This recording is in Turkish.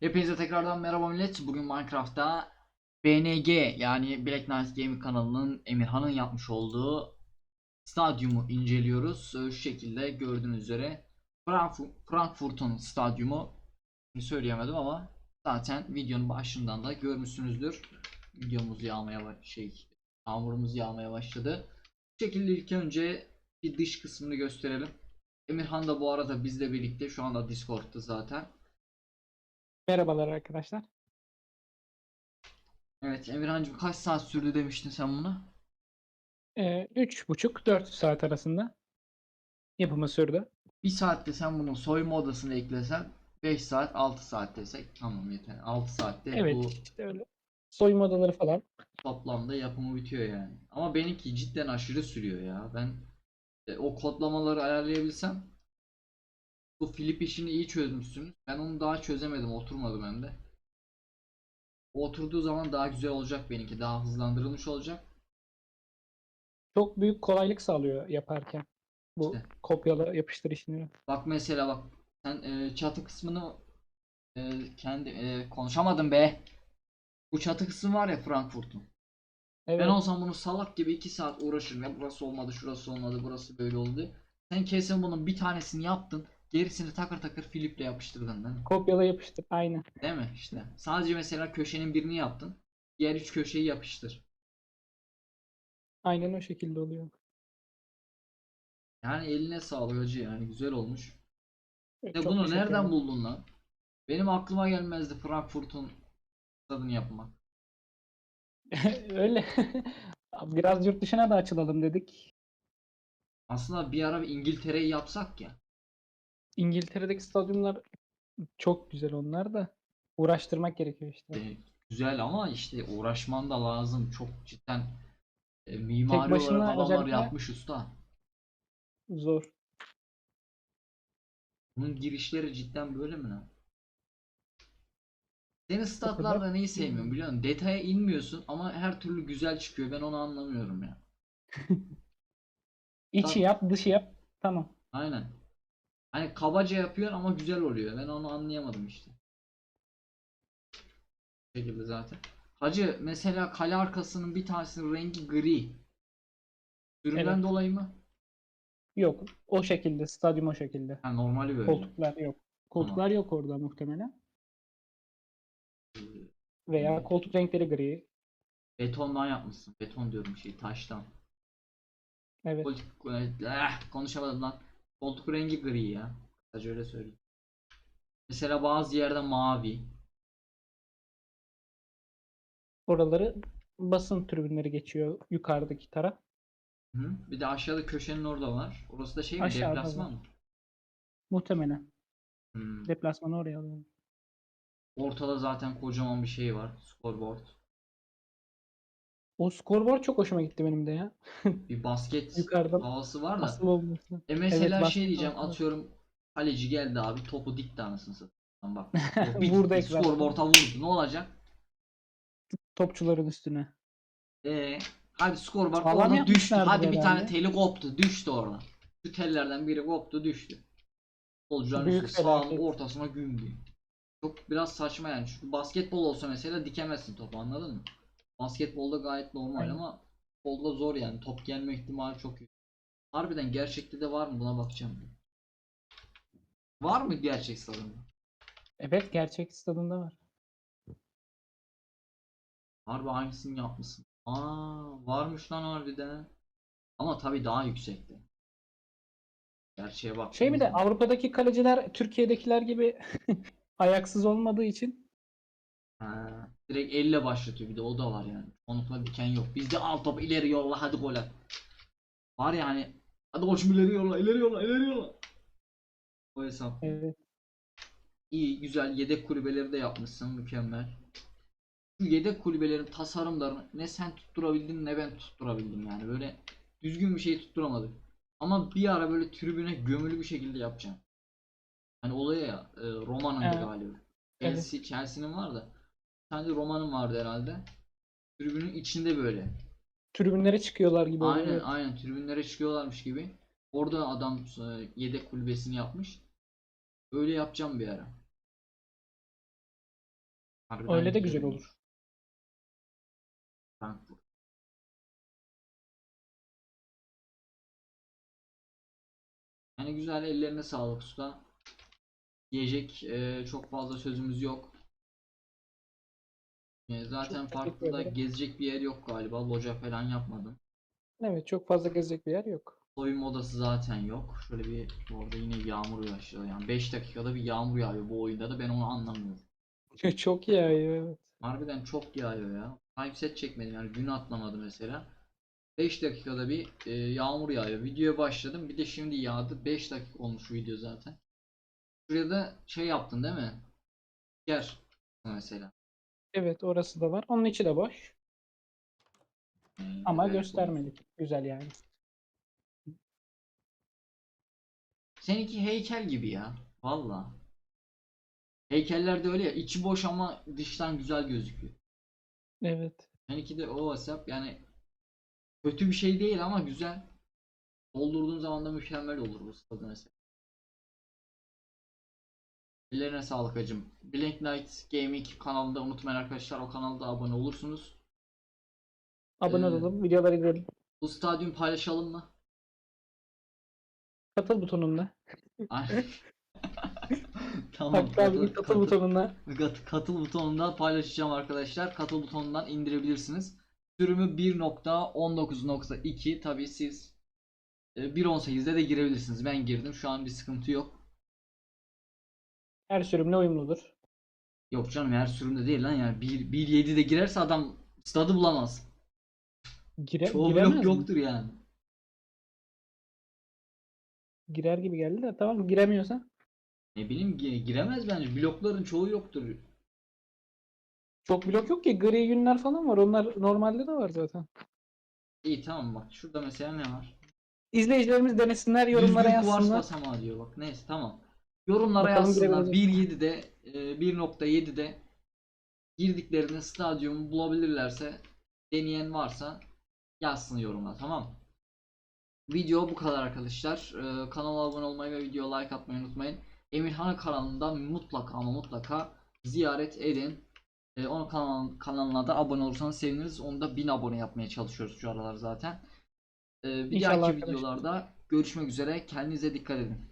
Hepinize tekrardan merhaba millet. Bugün Minecraft'ta BNG yani Black Knight Gaming kanalının Emirhan'ın yapmış olduğu stadyumu inceliyoruz. Ee, Şu şekilde gördüğünüz üzere Frankfurt, Frankfurt'un stadyumu söyleyemedim ama zaten videonun başından da görmüşsünüzdür. Videomuz yağmaya şey yağmurumuz yağmaya başladı. Bu şekilde ilk önce bir dış kısmını gösterelim. Emirhan da bu arada bizle birlikte şu anda Discord'ta zaten. Merhabalar arkadaşlar. Evet Emirhan'cığım kaç saat sürdü demiştin sen buna? Ee, üç buçuk dört saat arasında yapımı sürdü. Bir saatte sen bunun soyma odasını eklesen 5 saat 6 saat desek tamam yeter. 6 saatte Evet bu işte öyle. Soyunma odaları falan. toplamda yapımı bitiyor yani. Ama benimki cidden aşırı sürüyor ya. Ben e, o kodlamaları ayarlayabilsem bu flip işini iyi çözmüşsünüz. Ben onu daha çözemedim. Oturmadı bende. O oturduğu zaman daha güzel olacak benimki. Daha hızlandırılmış olacak. Çok büyük kolaylık sağlıyor yaparken. Bu İşte. kopyala yapıştır işini. Bak mesela bak sen e, çatı kısmını e, kendi e, konuşamadım be. Bu çatı kısmı var ya Frankfurt'un. Evet. Ben olsam bunu salak gibi 2 saat uğraşırım. Ya burası olmadı, şurası olmadı, burası böyle oldu. Sen kesin bunun bir tanesini yaptın. Gerisini takır takır Filip'le yapıştırdın değil mi? Kopyala yapıştır. Aynen. Değil mi işte? Sadece mesela köşenin birini yaptın. Diğer üç köşeyi yapıştır. Aynen o şekilde oluyor. Yani eline sağlık hacı yani güzel olmuş. Evet, Ya çok bunu nereden ederim. buldun lan? Benim aklıma gelmezdi Frankfurt'un tadını yapmak. Öyle. Biraz yurt dışına da açılalım dedik. Aslında bir ara bir İngiltere'yi yapsak ya. İngiltere'deki stadyumlar çok güzel onlar da. Uğraştırmak gerekiyor işte. E, güzel ama işte uğraşman da lazım. Çok cidden e, mimari başına olarak adamlar özellikle- yapmış usta. Zor. Bunun girişleri cidden böyle mi lan? Senin statlarda neyi sevmiyorum biliyor musun? Detaya inmiyorsun ama her türlü güzel çıkıyor. Ben onu anlamıyorum ya. İçi yap, dışı yap. Tamam. Aynen. Hani kabaca yapıyor ama güzel oluyor. Ben onu anlayamadım işte. Şekilde zaten. Hacı mesela kale arkasının bir tanesinin rengi gri. Sürümden Evet. dolayı mı? Yok. O şekilde. Stadyum o şekilde. Ha normali böyle. Koltuklar yok. Koltuklar yok orada muhtemelen. Veya koltuk renkleri gri. Betondan yapmışsın. Beton diyorum şey taştan. Evet. Koltuk eh, konuşamadım lan. Koltuk rengi gri ya. Sadece öyle söyleyeyim. Mesela bazı yerde mavi. Oraları basın tribünleri geçiyor yukarıdaki taraf. Hı? Bir de aşağıda köşenin orada var. Orası da şey mi? Aşağıda Deplasman var. mı? Muhtemelen. Hmm. Deplasmanı oraya alıyor. Ortada zaten kocaman bir şey var. Scoreboard. O scoreboard çok hoşuma gitti benim de ya. Bir basket Yukarıdan havası var da. olması. E mesela Evet, şey diyeceğim var. atıyorum kaleci geldi abi topu dikti anasını satayım. Bak. bir Vurdu. Scoreboard'a vurdu. Ne olacak? Topçuların üstüne. Ee, hadi scoreboard Sağlam orada düştü. Hadi bir tane teli koptu. Düştü orada. Şu tellerden biri koptu düştü. Üstü sağın ortasına gümdü. Çok biraz saçma yani. Çünkü basketbol olsa mesela dikemezsin topu anladın mı? Basketbolda gayet normal Aynen. ama futbolda zor yani. Top gelme ihtimali çok yüksek. Harbiden gerçekte de var mı buna bakacağım. Var mı gerçek stadyumda? Evet gerçek stadında var. Harbi hangisini yapmışsın? Aa varmış lan harbiden. Ama tabii daha yüksekte. Gerçeğe bak. Şey bir de Avrupa'daki kaleciler Türkiye'dekiler gibi ayaksız olmadığı için Ha, direkt elle başlatıyor bir de o da var yani. Onlukla diken yok. Bizde al top ileri yolla hadi gol at. Var ya hani hadi koçum ileri yolla ileri yolla ileri yolla. O hesap. evet, İyi güzel yedek kulübeleri de yapmışsın mükemmel. Şu yedek kulübelerin tasarımlarını ne sen tutturabildin ne ben tutturabildim yani böyle düzgün bir şey tutturamadık. Ama bir ara böyle tribüne gömülü bir şekilde yapacağım. Hani olaya ya e, Roma'nın Evet. galiba. Evet. Chelsea, Chelsea'nin var da. Sadece Roma'nın vardı herhalde. Tribünün içinde böyle. tribünlere çıkıyorlar gibi oluyor. Aynen aynen tribünlere çıkıyorlarmış gibi. Orada adam e, yedek kulübesini yapmış. Öyle yapacağım bir ara. Harbiden Öyle de güzel olur. Frankfurt. Yani güzel ellerine sağlık usta. Diyecek e, çok fazla sözümüz yok. E, zaten Çok farklı da gezecek bir yer yok galiba. Loca falan yapmadın. Evet çok fazla gezecek bir yer yok. Soyunma odası zaten yok. Şöyle bir orada yine yağmur yağıyor. Yani 5 dakikada bir yağmur yağıyor bu oyunda da ben onu anlamıyorum. Çok yağıyor evet. Harbiden çok yağıyor ya. Timeset çekmedim yani gün atlamadı mesela. 5 dakikada bir e, yağmur yağıyor. Videoya başladım. Bir de şimdi yağdı. 5 dakika olmuş video zaten. Şuraya da şey yaptın değil mi? Yer mesela. Evet orası da var. Onun içi de boş. E, Ama göstermedik. Güzel yani. Seninki heykel gibi ya. Valla. Heykeller de öyle ya. içi boş ama dıştan güzel gözüküyor. Evet. Seninki de o WhatsApp yani kötü bir şey değil ama güzel. Doldurduğun zaman da mükemmel olur bu stadı mesela. Ellerine sağlık hacım. Blink Knight Gaming kanalında unutmayın arkadaşlar o kanalda abone olursunuz. Abone Ee, olalım. Videoları görelim. Bu stadyum paylaşalım mı? Katıl butonunda. Tamam. Abinin katıl katıl- butonuna. Kat- katıl butonundan paylaşacağım arkadaşlar. Katıl butonundan indirebilirsiniz. Sürümü 1.19.2 tabi siz e, 1.18'de de girebilirsiniz. Ben girdim. Şu an bir sıkıntı yok. Her sürümle uyumludur. Yok canım her sürümde değil lan yani 1 1.7'de girerse adam stadı bulamaz. Gire, Çoğu giremez blok mi? yoktur yani. Girer gibi geldi de tamam giremiyorsa. Ne bileyim gi- giremez bence. Blokların çoğu yoktur. Çok blok yok ki. Gri günler falan var. Onlar normalde de var zaten. İyi tamam bak şurada mesela ne var? İzleyicilerimiz denesinler, yorumlara Düzgün kuvars yazsınlar. basamağı diyor bak. Neyse tamam. Yorumlara Bakalım yazsınlar. girebilecek 1.7'de e, 1.7'de girdiklerinde stadyumu bulabilirlerse deneyen varsa yazsın yorumlar tamam. Video bu kadar arkadaşlar. Ee, kanala abone olmayı ve video like atmayı unutmayın. Emirhan'ın kanalında mutlaka ama mutlaka ziyaret edin. Ee, onun kanal, kanalına da abone olursanız seviniriz. Onu da 1000 abone yapmaya çalışıyoruz şu aralar zaten. Ee, bir İnşallah dahaki arkadaşlar. videolarda görüşmek üzere. Kendinize dikkat edin.